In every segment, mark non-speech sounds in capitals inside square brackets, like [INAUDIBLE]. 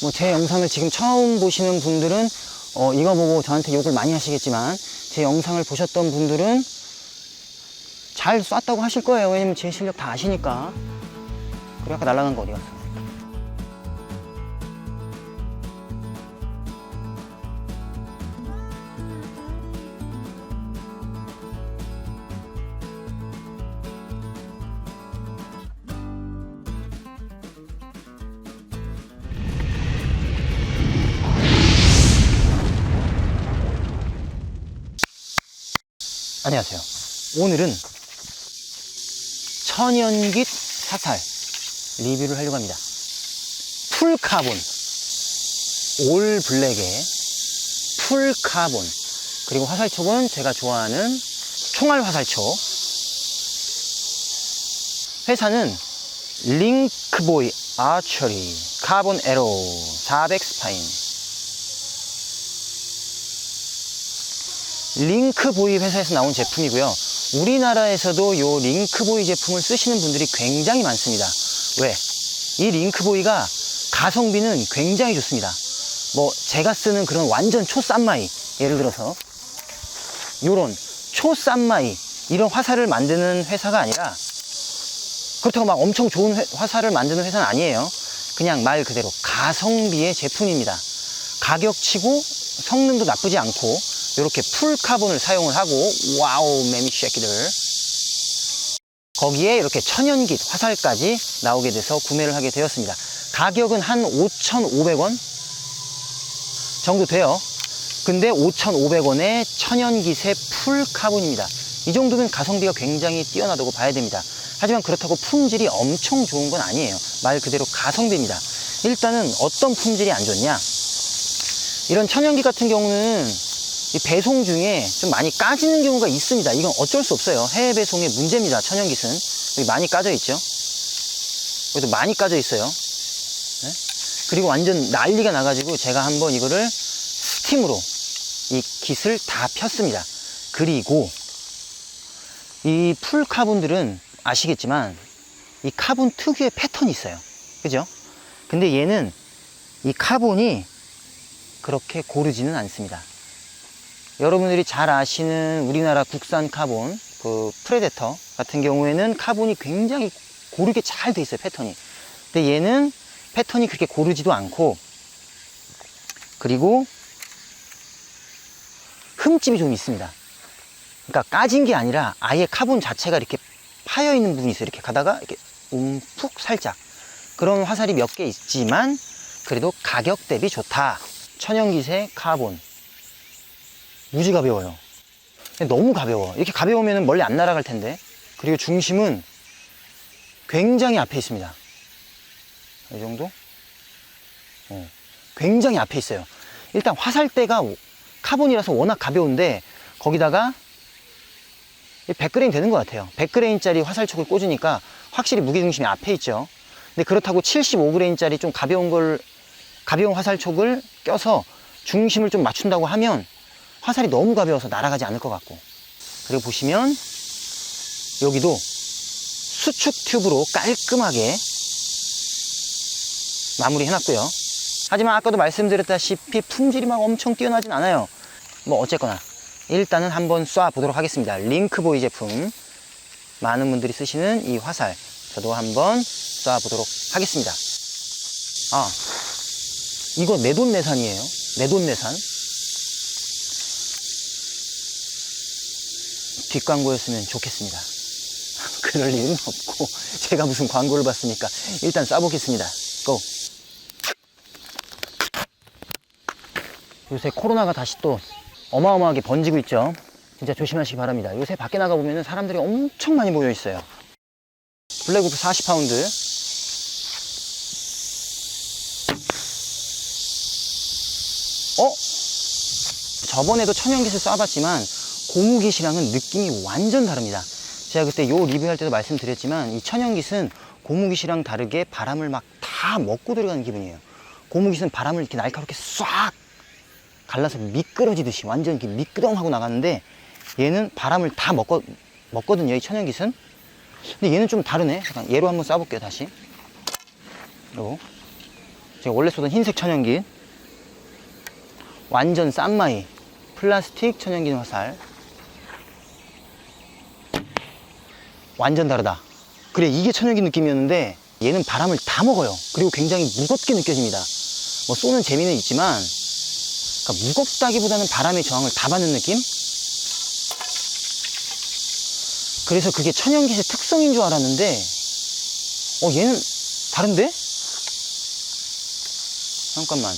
뭐 제 영상을 지금 처음 보시는 분들은 어, 이거 보고 저한테 욕을 많이 하시겠지만 제 영상을 보셨던 분들은 잘 쐈다고 하실 거예요. 왜냐면 제 실력 다 아시니까. 그리고 아까 날아간 거 어디 갔어? 안녕하세요. 오늘은 천연깃 사살 리뷰를 하려고 합니다. 풀카본, 올 블랙의 풀카본, 그리고 화살촉은 제가 좋아하는 총알 화살촉. 회사는 링크보이 아처리 카본 에로 400 스파인. 링크보이 회사에서 나온 제품이고요. 우리나라에서도 요 링크보이 제품을 쓰시는 분들이 굉장히 많습니다. 왜? 이 링크보이가 가성비는 굉장히 좋습니다. 뭐 제가 쓰는 그런 완전 초싼마이 예를 들어서 요런 초싼마이 이런 화살을 만드는 회사가 아니라 그렇다고 막 엄청 좋은 회- 화살을 만드는 회사는 아니에요. 그냥 말 그대로 가성비의 제품입니다. 가격치고 성능도 나쁘지 않고 이렇게 풀카본을 사용을 하고 와우 매미 새끼들 거기에 이렇게 천연깃 화살까지 나오게 돼서 구매를 하게 되었습니다. 가격은 한 5,500원 정도 돼요. 근데 5,500원에 천연깃의 풀카본입니다. 이 정도면 가성비가 굉장히 뛰어나다고 봐야 됩니다. 하지만 그렇다고 품질이 엄청 좋은 건 아니에요. 말 그대로 가성비입니다. 일단은 어떤 품질이 안 좋냐? 이런 천연기 같은 경우는 이 배송 중에 좀 많이 까지는 경우가 있습니다. 이건 어쩔 수 없어요. 해외 배송의 문제입니다. 천연깃은 여기 많이 까져 있죠. 여기도 많이 까져 있어요. 네? 그리고 완전 난리가 나가지고 제가 한번 이거를 스팀으로 이 깃을 다 폈습니다. 그리고 이 풀 카본들은 아시겠지만 이 카본 특유의 패턴이 있어요. 그죠? 근데 얘는 이 카본이 그렇게 고르지는 않습니다. 여러분들이 잘 아시는 우리나라 국산 카본, 그 프레데터 같은 경우에는 카본이 굉장히 고르게 잘 돼 있어요, 패턴이. 근데 얘는 패턴이 그렇게 고르지도 않고, 그리고 흠집이 좀 있습니다. 그러니까 까진 게 아니라 아예 카본 자체가 이렇게 파여 있는 부분이 있어요. 이렇게 가다가 이렇게 움푹 살짝. 그런 화살이 몇 개 있지만, 그래도 가격 대비 좋다. 천연기세 카본. 무지 가벼워요. 너무 가벼워. 이렇게 가벼우면 멀리 안 날아갈 텐데. 그리고 중심은 굉장히 앞에 있습니다. 이 정도? 어, 굉장히 앞에 있어요. 일단 화살대가 카본이라서 워낙 가벼운데 거기다가 100g 되는 것 같아요. 100g짜리 화살촉을 꽂으니까 확실히 무게중심이 앞에 있죠. 근데 그렇다고 75g짜리 좀 가벼운 걸 가벼운 화살촉을 껴서 중심을 좀 맞춘다고 하면 화살이 너무 가벼워서 날아가지 않을 것 같고. 그리고 보시면 여기도 수축 튜브로 깔끔하게 마무리 해놨고요. 하지만 아까도 말씀드렸다시피 품질이 막 엄청 뛰어나진 않아요. 뭐 어쨌거나 일단은 한번 쏴 보도록 하겠습니다. 링크보이 제품. 많은 분들이 쓰시는 이 화살. 저도 한번 쏴 보도록 하겠습니다. 아 이거 내돈내산이에요. 내돈내산 뒷광고였으면 좋겠습니다. [LAUGHS] 그럴 일은 없고 제가 무슨 광고를 봤으니까 일단 쏴보겠습니다. 고! 요새 코로나가 다시 또 어마어마하게 번지고 있죠. 진짜 조심하시기 바랍니다. 요새 밖에 나가보면 사람들이 엄청 많이 모여 있어요. 블랙우프 40파운드. 어? 저번에도 천연깃을 쏴봤지만 고무깃이랑은 느낌이 완전 다릅니다. 제가 그때 요 리뷰할 때도 말씀드렸지만 이 천연깃은 고무깃이랑 다르게 바람을 막 다 먹고 들어가는 기분이에요. 고무깃은 바람을 이렇게 날카롭게 싹 갈라서 미끄러지듯이 완전 이렇게 미끄덩하고 나가는데 얘는 바람을 다 먹거, 먹거든요. 이 천연깃은. 근데 얘는 좀 다르네. 잠깐 얘로 한번 쏴볼게요. 다시. 요거. 제가 원래 쏘던 흰색 천연기 완전 싼마이 플라스틱 천연기 화살 완전 다르다 그래 이게 천연기 느낌이었는데 얘는 바람을 다 먹어요 그리고 굉장히 무겁게 느껴집니다 뭐 쏘는 재미는 있지만 그러니까 무겁다기보다는 바람의 저항을 다 받는 느낌? 그래서 그게 천연기의 특성인 줄 알았는데 어 얘는 다른데? 잠깐만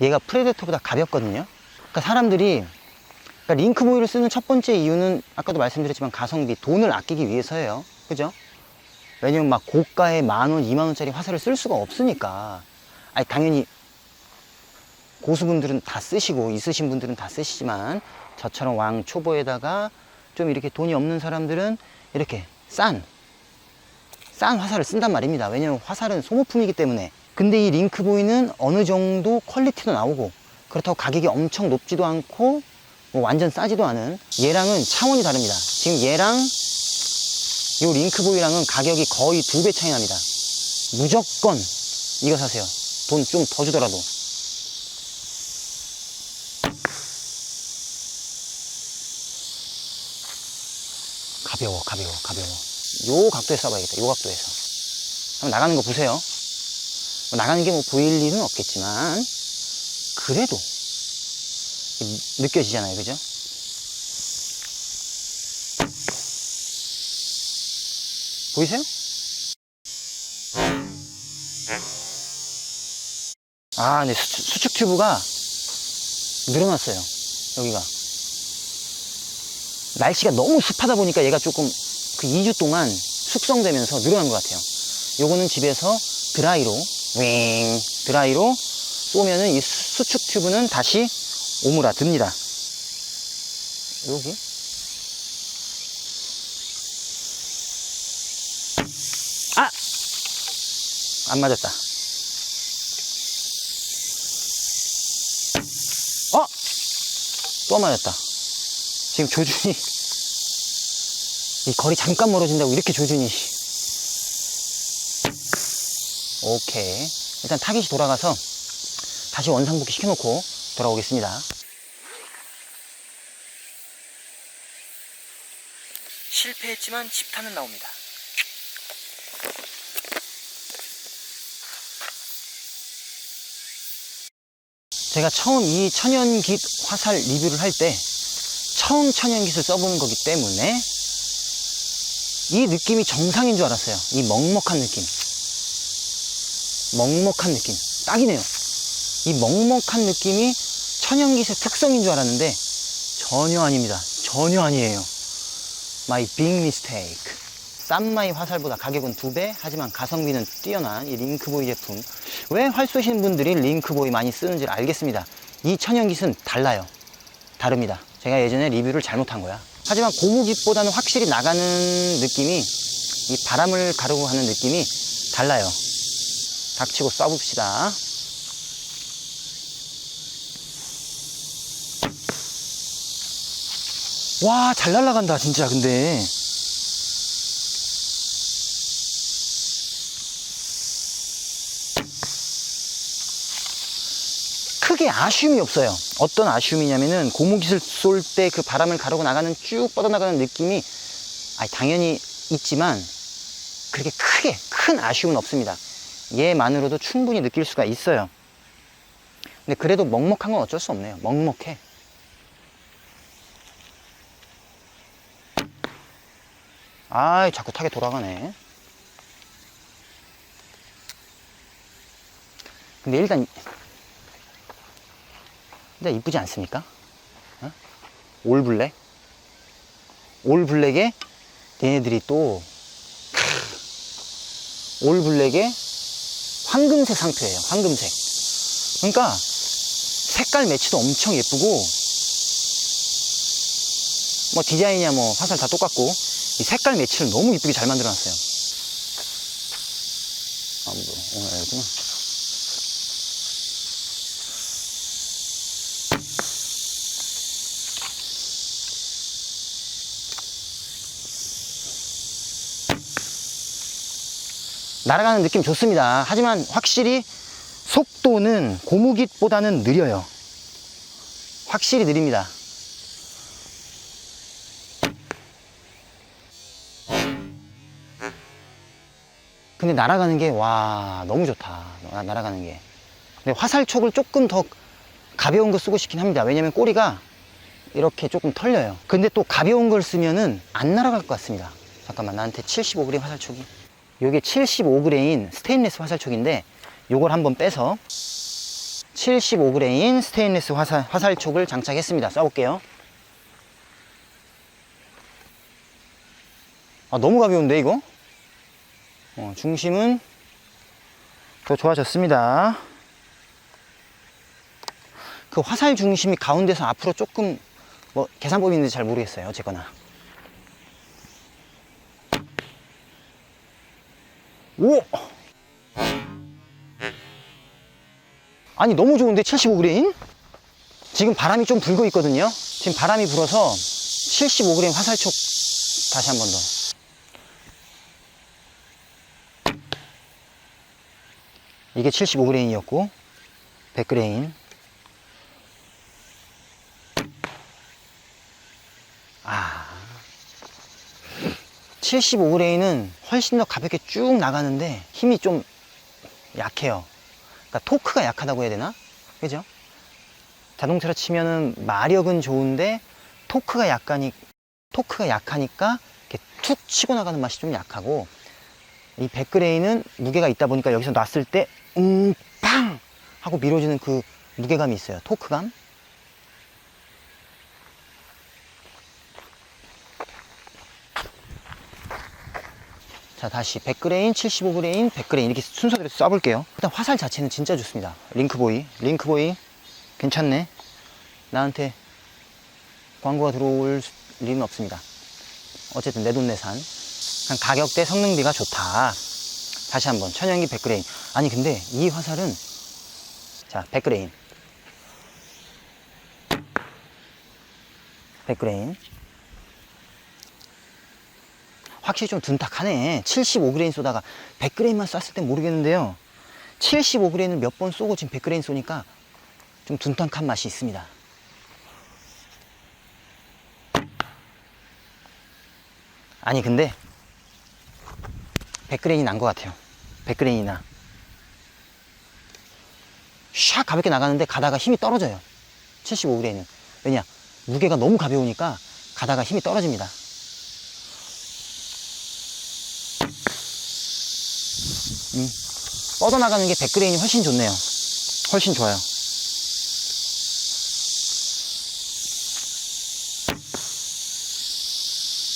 얘가 프레데터보다 가볍거든요 그러니까 사람들이 그러니까 링크보이를 쓰는 첫 번째 이유는 아까도 말씀드렸지만 가성비 돈을 아끼기 위해서예요 그죠? 왜냐면 막 고가의 만원, 이만원짜리 화살을 쓸 수가 없으니까. 아니, 당연히 고수분들은 다 쓰시고, 있으신 분들은 다 쓰시지만, 저처럼 왕 초보에다가 좀 이렇게 돈이 없는 사람들은 이렇게 싼, 싼 화살을 쓴단 말입니다. 왜냐면 화살은 소모품이기 때문에. 근데 이 링크보이는 어느 정도 퀄리티도 나오고, 그렇다고 가격이 엄청 높지도 않고, 뭐 완전 싸지도 않은 얘랑은 차원이 다릅니다. 지금 얘랑 이 링크보이랑은 가격이 거의 두 배 차이 납니다. 무조건 이거 사세요. 돈 좀 더 주더라도. 가벼워, 가벼워, 가벼워. 요 각도에서 쏴봐야겠다. 요 각도에서. 한번 나가는 거 보세요. 뭐 나가는 게 뭐 보일 리는 없겠지만, 그래도 느껴지잖아요. 그죠? 보이세요? 아, 네, 수축, 수축 튜브가 늘어났어요. 여기가. 날씨가 너무 습하다 보니까 얘가 조금 그 2주 동안 숙성되면서 늘어난 것 같아요. 요거는 집에서 드라이로, 윙, 드라이로 쏘면은 이 수- 수축 튜브는 다시 오므라듭니다. 여기? 아! 안 맞았다. 어! 또 맞았다. 지금 조준이, [LAUGHS] 이 거리 잠깐 멀어진다고 이렇게 조준이. 오케이. 일단 타깃이 돌아가서 다시 원상복귀 시켜놓고 돌아오겠습니다. 실패했지만 집타는 나옵니다. 제가 처음 이 천연깃 화살 리뷰를 할 때 처음 천연깃을 써보는 거기 때문에 이 느낌이 정상인 줄 알았어요. 이 먹먹한 느낌. 먹먹한 느낌. 딱이네요. 이 먹먹한 느낌이 천연깃의 특성인 줄 알았는데 전혀 아닙니다. 전혀 아니에요. My big mistake. 싼마이 화살보다 가격은 두 배, 하지만 가성비는 뛰어난 이 링크보이 제품. 왜 활 쏘시는 분들이 링크보이 많이 쓰는지 알겠습니다. 이 천연깃은 달라요. 다릅니다. 제가 예전에 리뷰를 잘못한 거야. 하지만 고무깃보다는 확실히 나가는 느낌이 이 바람을 가르고 하는 느낌이 달라요. 닥치고 쏴봅시다. 와, 잘 날아간다, 진짜, 근데. 크게 아쉬움이 없어요. 어떤 아쉬움이냐면은 고무깃을 쏠때 그 바람을 가르고 나가는 쭉 뻗어나가는 느낌이 아니, 당연히 있지만 그렇게 크게 큰 아쉬움은 없습니다. 얘만으로도 충분히 느낄 수가 있어요. 근데 그래도 먹먹한 건 어쩔 수 없네요. 먹먹해. 아이, 자꾸 타게 돌아가네. 근데 일단, 일단 이쁘지 않습니까? 어? 올 블랙? 올 블랙에 얘네들이 또, 크, 올 블랙에 황금색 상표예요. 황금색. 그러니까, 색깔 매치도 엄청 예쁘고, 뭐 디자인이야 뭐 화살 다 똑같고, 이 색깔 매치를 너무 이쁘게 잘 만들어 놨어요. 아, 뭐, 오늘 알구나. 날아가는 느낌 좋습니다. 하지만 확실히 속도는 고무깃보다는 느려요. 확실히 느립니다. 근데 날아가는 게, 와, 너무 좋다. 나- 날아가는 게. 근데 화살촉을 조금 더 가벼운 거 쓰고 싶긴 합니다. 왜냐면 꼬리가 이렇게 조금 털려요. 근데 또 가벼운 걸 쓰면은 안 날아갈 것 같습니다. 잠깐만, 나한테 75g 화살촉이. 요게 75g인 스테인리스 화살촉인데, 요걸 한번 빼서 75g인 스테인리스 화살, 화살촉을 장착했습니다. 쏴볼게요. 아, 너무 가벼운데, 이거? 어, 중심은 더 좋아졌습니다. 그 화살 중심이 가운데서 앞으로 조금 뭐 계산법이 있는지 잘 모르겠어요. 어쨌거나. 오! 아니 너무 좋은데 75g? 지금 바람이 좀 불고 있거든요. 지금 바람이 불어서 75g 화살촉 다시 한 번 더. 이게 75g이었고 100g 아 75g은 훨씬 더 가볍게 쭉 나가는데 힘이 좀 약해요 그러니까 토크가 약하다고 해야 되나? 그죠? 자동차로 치면은 마력은 좋은데 토크가 약하니 토크가 약하니까 이렇게 툭 치고 나가는 맛이 좀 약하고 이 백그레이는 무게가 있다 보니까 여기서 놨을 때, 음, 팡! 하고 밀어주는 그 무게감이 있어요. 토크감. 자, 다시 100그레인, 75그레인, 100그레인 이렇게 순서대로 쏴볼게요. 일단 화살 자체는 진짜 좋습니다. 링크보이. 링크보이. 괜찮네. 나한테 광고가 들어올 리는 없습니다. 어쨌든 내 돈내산. 그냥 가격 대 성능비가 좋다. 다시 한번 천연기 백그레인. 아니 근데 이 화살은 자 백그레인. 백그레인. 확실히 좀 둔탁하네. 75그레인 쏘다가 100그레인만 쐈을 땐 모르겠는데요. 75그레인을 몇 번 쏘고 지금 100그레인 쏘니까 좀 둔탁한 맛이 있습니다. 아니 근데 100그레인이 난 것 같아요. 100그레인이 나. 샥 가볍게 나가는데 가다가 힘이 떨어져요. 75그레인은. 왜냐? 무게가 너무 가벼우니까 가다가 힘이 떨어집니다. 음, 뻗어나가는 게 100그레인이 훨씬 좋네요. 훨씬 좋아요.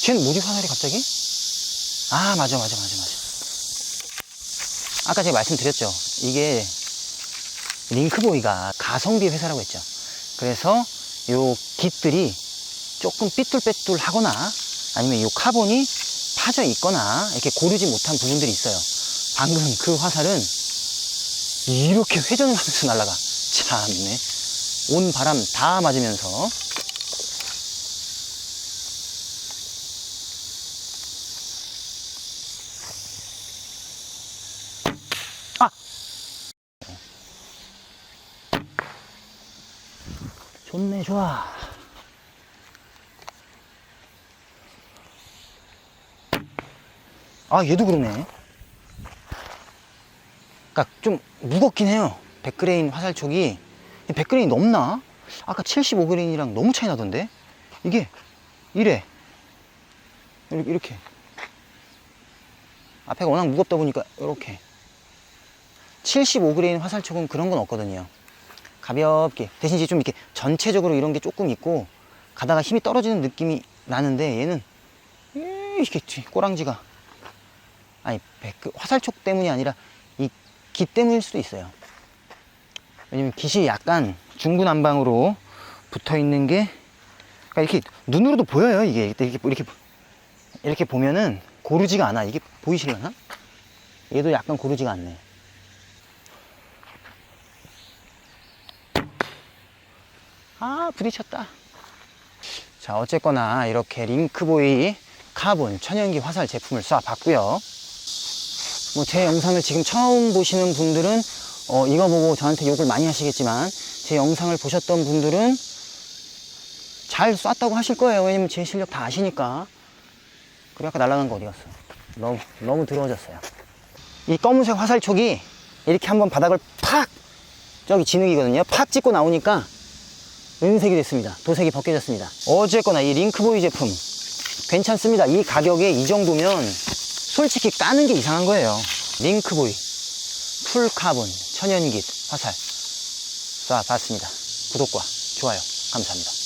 쟤는 뭐지 화살이 갑자기? 아 맞아 맞아 맞아 맞아 아까 제가 말씀드렸죠 이게 링크보이가 가성비 회사라고 했죠 그래서 요 깃들이 조금 삐뚤빼뚤 하거나 아니면 요 카본이 파져 있거나 이렇게 고르지 못한 부분들이 있어요 방금 그 화살은 이렇게 회전을 하면서 날아가 참네 온 바람 다 맞으면서 아! 좋네, 좋아. 아, 얘도 그러네. 그니까 좀 무겁긴 해요. 100그레인 화살촉이. 100그레인 넘나? 아까 75그레인이랑 너무 차이 나던데? 이게, 이래. 이렇게, 이렇게. 앞에가 워낙 무겁다 보니까, 이렇게. 75그레인 화살촉은 그런 건 없거든요. 가볍게. 대신 이제 좀 이렇게 전체적으로 이런 게 조금 있고, 가다가 힘이 떨어지는 느낌이 나는데, 얘는, 이렇게 뒤- 꼬랑지가. 아니, 화살촉 때문이 아니라, 이깃 때문일 수도 있어요. 왜냐면 깃이 약간 중구난방으로 붙어 있는 게, 그러니까 이렇게 눈으로도 보여요, 이게. 이렇게, 이렇게, 이렇게 보면은 고르지가 않아. 이게 보이시려나? 얘도 약간 고르지가 않네. 아 부딪혔다 자 어쨌거나 이렇게 링크보이 카본 천연기 화살 제품을 쏴봤고요 뭐 제 영상을 지금 처음 보시는 분들은 어, 이거 보고 저한테 욕을 많이 하시겠지만 제 영상을 보셨던 분들은 잘 쐈다고 하실 거예요. 왜냐면 제 실력 다 아시니까. 그리고 아까 날아간 거 어디 갔어? 너무, 너무 더러워졌어요. 이 검은색 화살촉이 이렇게 한번 바닥을 팍! 저기 진흙이거든요. 팍 찍고 나오니까 은색이 됐습니다. 도색이 벗겨졌습니다. 어쨌거나 이 링크보이 제품 괜찮습니다. 이 가격에 이 정도면 솔직히 까는 게 이상한 거예요. 링크보이 풀카본 천연깃 화살 쏴봤습니다. 구독과 좋아요 감사합니다.